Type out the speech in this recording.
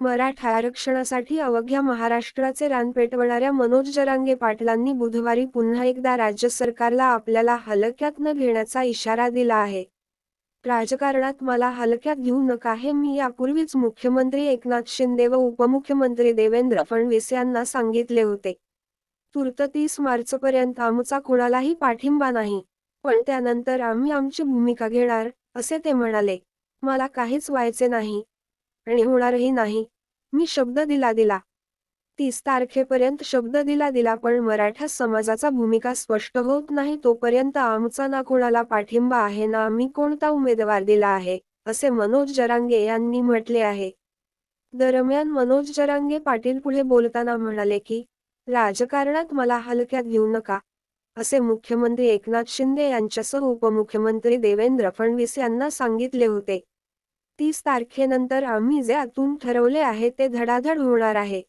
मराठा आरक्षणासाठी अवघ्या महाराष्ट्राचे रान पेटवणाऱ्या मनोज जरांगे पाटलांनी बुधवारी पुन्हा एकदा राज्य सरकारला आपल्याला हलक्यात न घेण्याचा इशारा दिला आहे. राजकारणात मला हलक्यात घेऊ नका हे मी यापूर्वीच मुख्यमंत्री एकनाथ शिंदे व उपमुख्यमंत्री देवेंद्र फडणवीस यांना सांगितले होते. तूर्त तीस मार्चपर्यंत आमचा कुणालाही पाठिंबा नाही पण त्यानंतर आम्ही आमची भूमिका घेणार असे ते म्हणाले. मला काहीच व्हायचे नाही आणि होणारही नाही. मी शब्द दिला दिला. तीस तारखेपर्यंत शब्द दिला दिला पण मराठा समाजाचा भूमिका स्पष्ट होत नाही तोपर्यंत आमचा ना कोणाला पाठिंबा आहे ना आम्ही कोणता उमेदवार दिला आहे असे मनोज जरांगे यांनी म्हटले आहे. दरम्यान मनोज जरांगे पाटील पुढे बोलताना म्हणाले की राजकारणात मला हलक्यात घेऊ नका असे मुख्यमंत्री एकनाथ शिंदे यांच्यासह उपमुख्यमंत्री देवेंद्र फडणवीस यांना सांगितले होते. तीस तारखेनंतर आम्ही जे आतून ठरवले आहे ते धडाधड होणार आहे.